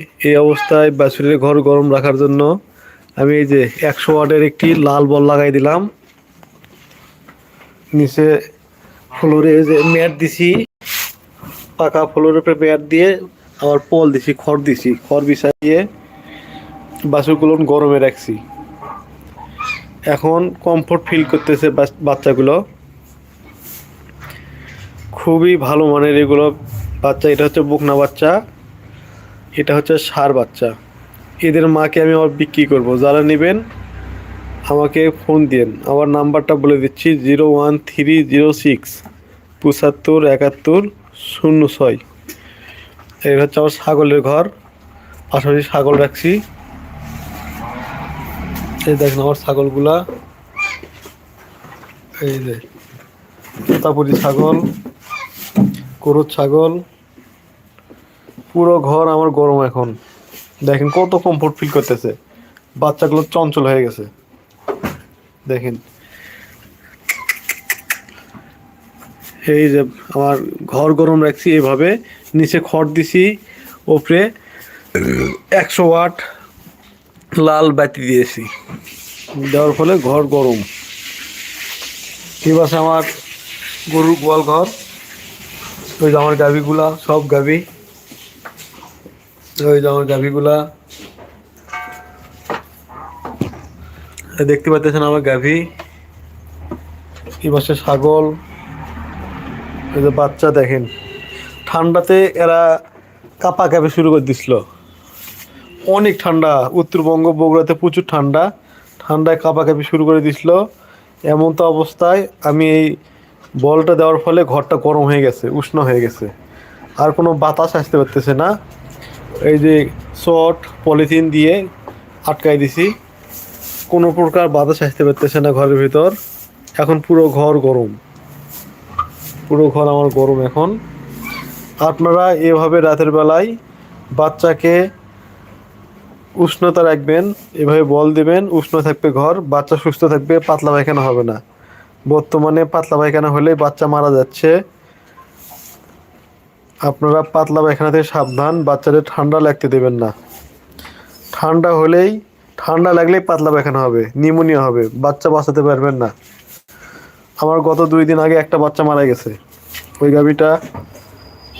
এই অবস্থায় বাছুরের ঘর গরম রাখার জন্য আমি এই যে একশো ওয়াটের একটি লাল বল লাগাই দিলাম। নিচে ফ্লোরে যে ম্যাট দিছি, পাকা ফ্লোরের উপরে ম্যাট দিয়ে আবার পল দিছি, খড় দিছি, খড় বিছাইয়ে বাছুরগুলো গরমে রাখছি। এখন কমফোর্ট ফিল করতেছে বাচ- বাচ্চাগুলো। খুবই ভালো মানের এগুলো বাচ্চা, এটা হচ্ছে বকনা বাচ্চা। এটা হচ্ছে সার বাচ্চা। এদের মাকে আমি আবার বিক্রি করব। যারা নেবেন, আমাকে ফোন দিন আমার নাম্বারটা বলে দিচ্ছি, zero one three zero six পঁচাত্তর একাত্তর শূন্য ছয়। এই হচ্ছে আমার ছাগলের ঘর। পাশাপাশি ছাগল রাখছি। এই দেখেন আমার ছাগলগুলা। এই যে, তোতাপুরি ছাগল, গরুর ছাগল। পুরো ঘর আমার গরম এখন। দেখেন কত কমফোর্ট ফিল করতেছে। বাচ্চাগুলো চঞ্চল হয়ে গেছে। দেখেন। এই যে আমার ঘর গরম রাখছি এইভাবে নিচে খড় দিছি, ওপরে একশো ওয়াট লাল বাতি দিয়েছি। দেওয়ার ফলে ঘর গরম। এই পাশে আমার গরুর গোয়াল ঘর। ওই যে আমার গাভিগুলা, সব গাভি। ওই যে আমার গাভিগুলা। দেখতে পাচ্ছেন আমার গাভি। এই পাশে ছাগল। এই যে বাচ্চা দেখেন। ঠান্ডাতে এরা কাপা কাপে শুরু করে দিছিল। অনেক ঠান্ডা। উত্তরবঙ্গ বগুড়াতে প্রচুর ঠান্ডা। ঠান্ডায় কাঁপাকাঁপি শুরু করে দিছিল। এমন তো অবস্থায় আমি এই বলটা দেওয়ার ফলে ঘরটা গরম হয়ে গেছে, উষ্ণ হয়ে গেছে। আর কোনো বাতাস আসতে পারতেছে না। এই যে শর্ট পলিথিন দিয়ে আটকাই দিছি। কোনো প্রকার বাতাস আসতে পারতেছে না ঘরের ভিতর। এখন পুরো ঘর গরম। পুরো ঘর আমার গরম এখন। আপনারা এভাবে রাতের বেলায় বাচ্চাকে উষ্ণতা রাখবেন, এভাবে বল দিবেন, উষ্ণ থাকবে ঘর, বাচ্চা সুস্থ থাকবে, পাতলা পায়খানা হবে না। বর্তমানে পাতলা পায়খানা হলে বাচ্চা মারা যাচ্ছে। আপনারা পাতলা পায়খানা থেকে সাবধান, বাচ্চাদের ঠান্ডা লাগতে দেবেন না। ঠান্ডা হলেই, ঠান্ডা লাগলেই পাতলা পায়খানা হবে নিউমোনিয়া হবে, বাচ্চা বাঁচাতে পারবেন না। আমার গত দুই দিন আগে একটা বাচ্চা মারা গেছে। ওই গাভিটা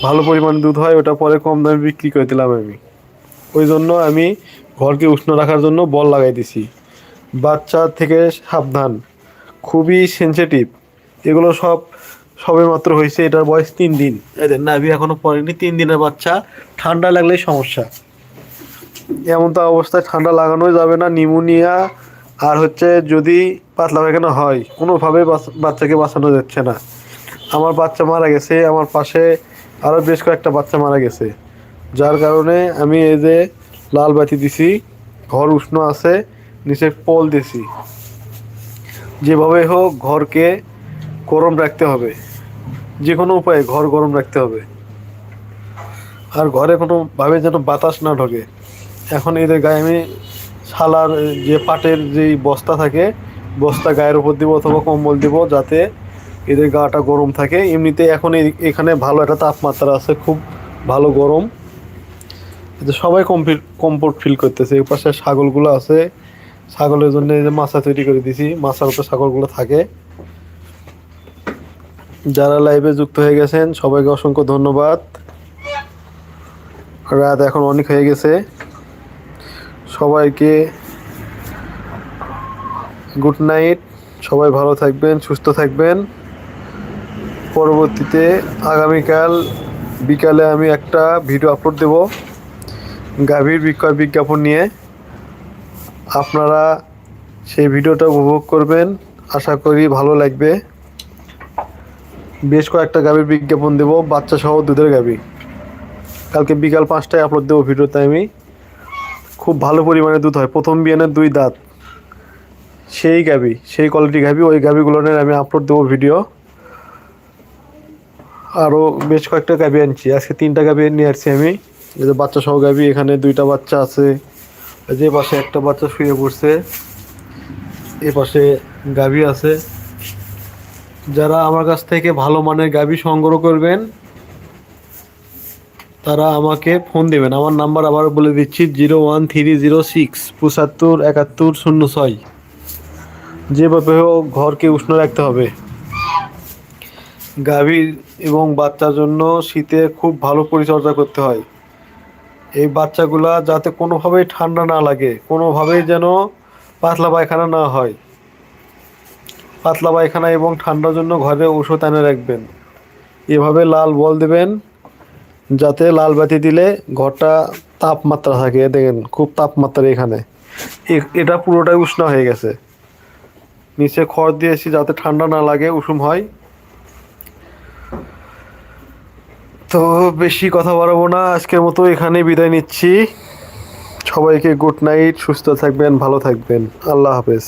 ভালো পরিমাণ দুধ হয়, ওটা পরে কম দামে বিক্রি করে দিলাম আমি। ওই জন্য আমি ঘরকে উষ্ণ রাখার জন্য বল লাগাই দিছি। বাচ্চা থেকে সাবধান, খুবই সেনসিটিভ এগুলো সব সবে মাত্র হয়েছে, এটার বয়স তিন দিন। এদের নাভি এখনও পড়েনি, তিন দিনের বাচ্চা, ঠান্ডা লাগলেই সমস্যা। এমন তো অবস্থায় ঠান্ডা লাগানোই যাবে না নিউমোনিয়া আর হচ্ছে যদি পাতলা পায়খানা হয় কোনোভাবে বাচ্চাকে বাঁচানো যাচ্ছে না। আমার বাচ্চা মারা গেছে, আমার পাশে আরও বেশ কয়েকটা বাচ্চা মারা গেছে। যার কারণে আমি এই যে লাল বাতি দিছি, ঘর উষ্ণ আছে, নিচে পল দিছি। যেভাবে হোক, ঘরকে গরম রাখতে হবে। যে কোনো উপায়ে ঘর গরম রাখতে হবে। আর ঘরে কোনোভাবে যেন বাতাস না ঢোকে। এখন এদের গায়ে আমি শালার যে পাটের যেই বস্তা থাকে, বস্তা গায়ের উপর দিব অথবা কম্বল দিব যাতে এদের গাটা গরম থাকে। এমনিতে এখন এখানে ভালো একটা তাপমাত্রা আছে, খুব ভালো গরম। এতে সবাই কমফিট কমফোর্ট ফিল করতেছে। এই পাশে ছাগলগুলো আছে। ছাগলের জন্য যে মাছা তৈরি করে দিছি, মাছার উপর ছাগলগুলো থাকে। যারা লাইভে যুক্ত হয়ে গেছেন, সবাইকে অসংখ্য ধন্যবাদ। রাত এখন অনেক হয়ে গেছে। সবাইকে গুড নাইট সবাই ভালো থাকবেন, সুস্থ থাকবেন। পরবর্তীতে আগামীকাল বিকালে আমি একটা ভিডিও আপলোড দেব, গাভীর বিক্রয় বিজ্ঞাপন নিয়ে। আপনারা সেই ভিডিওটা উপভোগ করবেন। আশা করি ভালো লাগবে। বেশ কয়েকটা গাভীর বিজ্ঞাপন দেব বাচ্চা সহ দুধের গাভী। কালকে বিকাল পাঁচটায় আপলোড দেবো ভিডিওতে আমি। খুব ভালো পরিমাণে দুধ হয়। প্রথম বিয়ানের দুই দাঁত। সেই গাভী, সেই কোয়ালিটি গাভী, ওই গাভীগুলোর আমি আপলোড দেবো ভিডিও আরও বেশ কয়েকটা গাভী আনছি। আজকে তিনটা গাভী নিয়ে আসছি আমি। যে বাচ্চা সহ গাভী, এখানে দুইটা বাচ্চা আছে। যে পাশে একটা বাচ্চা শুয়ে পড়ছে। এ পাশে গাভী আছে। যারা আমার কাছ থেকে ভালো মানের গাভী সংগ্রহ করবেন, তারা আমাকে ফোন দেবেন। আমার নাম্বার আবার বলে দিচ্ছি, zero one three zero six, পঁচাত্তর একাত্তর শূন্য ছয়। যেভাবে হোক ঘরকে উষ্ণ রাখতে হবে। গাভীর এবং বাচ্চার জন্য শীতে খুব ভালো পরিচর্যা করতে হয়। এই বাচ্চাগুলা যাতে কোনোভাবেই ঠান্ডা না লাগে, কোনোভাবেই যেন পাতলা পায়খানা না হয়। পাতলা পায়খানা এবং ঠান্ডার জন্য ঘরে ওষুধ এনে রাখবেন। এভাবে লাল বল দেবেন, যাতে লাল বাতি দিলে ঘরটা তাপমাত্রা থাকে। দেখেন, খুব তাপমাত্রা এখানে। এটা পুরোটাই উষ্ণ হয়ে গেছে। নিচে খড় দিয়েছি যাতে ঠান্ডা না লাগে, উষুম হয়। তো বেশি কথা বাড়াবো না। আজকের মতো এখানে বিদায় নিচ্ছি। সবাইকে গুড নাইট, সুস্থ থাকবেন, ভালো থাকবেন। আল্লাহ হাফেজ।